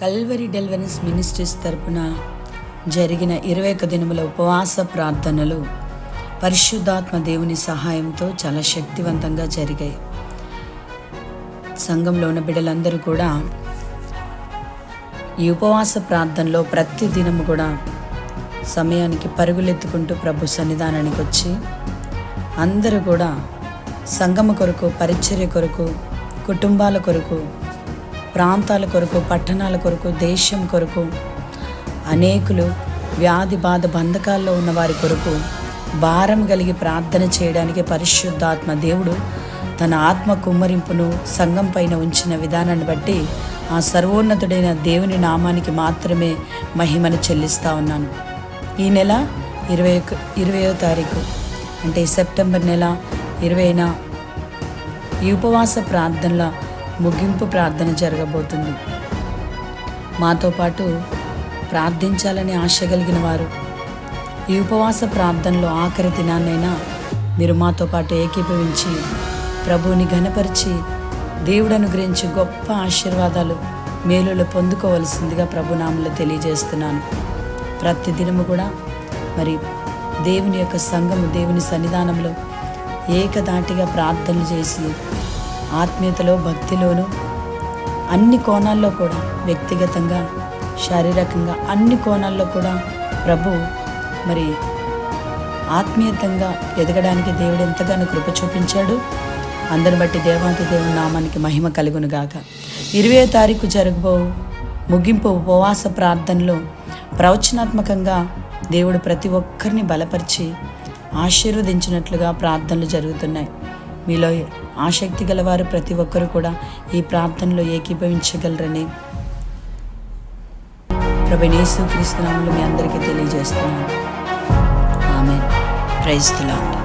Calvary డెల్వెన్స్ ministries తరపున జరిగిన ఇరవై ఒక దినముల ఉపవాస ప్రార్థనలు పరిశుద్ధాత్మ దేవుని సహాయంతో చాలా శక్తివంతంగా జరిగాయి. సంఘంలో ఉన్న బిడ్డలందరూ కూడా ఈ ఉపవాస ప్రార్థనలో ప్రతి దినము కూడా సమయానికి పరుగులెత్తుకుంటూ ప్రభు సన్నిధానానికి వచ్చి అందరూ కూడా సంగమ కొరకు పరిచర్య కొరకు కుటుంబాల కొరకు ప్రాంతాల కొరకు పట్టణాల కొరకు దేశం కొరకు అనేకులు వ్యాధి బాధ బంధకాల్లో ఉన్న వారి కొరకు భారం కలిగి ప్రార్థన చేయడానికి పరిశుద్ధాత్మ దేవుడు తన ఆత్మ కుమ్మరింపును సంఘం పైన ఉంచిన విధానాన్ని బట్టి ఆ సర్వోన్నతుడైన దేవుని నామానికి మాత్రమే మహిమను చెల్లిస్తా ఉన్నాను. ఈ నెల ఇరవై ఇరవయో తారీఖు అంటే సెప్టెంబర్ నెల ఇరవైన ఈ ఉపవాస ప్రార్థనల ముగింపు ప్రార్థన జరగబోతుంది. మాతో పాటు ప్రార్థించాలని ఆశ కలిగిన వారు ఈ ఉపవాస ప్రార్థనలో ఆఖరి దినాన్నైనా మీరు మాతో పాటు ఏకీభవించి ప్రభువుని ఘనపరిచి దేవుడు అనుగ్రహించి గొప్ప ఆశీర్వాదాలు మేలులు పొందుకోవలసిందిగా ప్రభునామంలో తెలియజేస్తున్నాను. ప్రతి దినము కూడా మరి దేవుని యొక్క సంఘము దేవుని సన్నిధానంలో ఏకదాటిగా ప్రార్థనలు చేసి ఆత్మీయతలో భక్తిలోను అన్ని కోణాల్లో కూడా వ్యక్తిగతంగా శారీరకంగా అన్ని కోణాల్లో కూడా ప్రభు మరి ఆత్మీయతంగా ఎదగడానికి దేవుడు ఎంతగానో కృప చూపించాడు. అందరిని బట్టి దేవాంత దేవుని నామానికి మహిమ కలుగును గాక. ఇరవై తారీఖు జరగబో ముగింపు ఉపవాస ప్రార్థనలో ప్రవచనాత్మకంగా దేవుడు ప్రతి ఒక్కరిని బలపరిచి ఆశీర్వదించినట్లుగా ప్రార్థనలు జరుగుతున్నాయి. మీలో ఆసక్తి గలవారు ప్రతి ఒక్కరూ కూడా ఈ ప్రార్థనలో ఏకీభవించగలరని ప్రభనేసు క్రీస్తునాములు మీ అందరికీ తెలియజేస్తున్నాను. ఆమె ప్రైజ్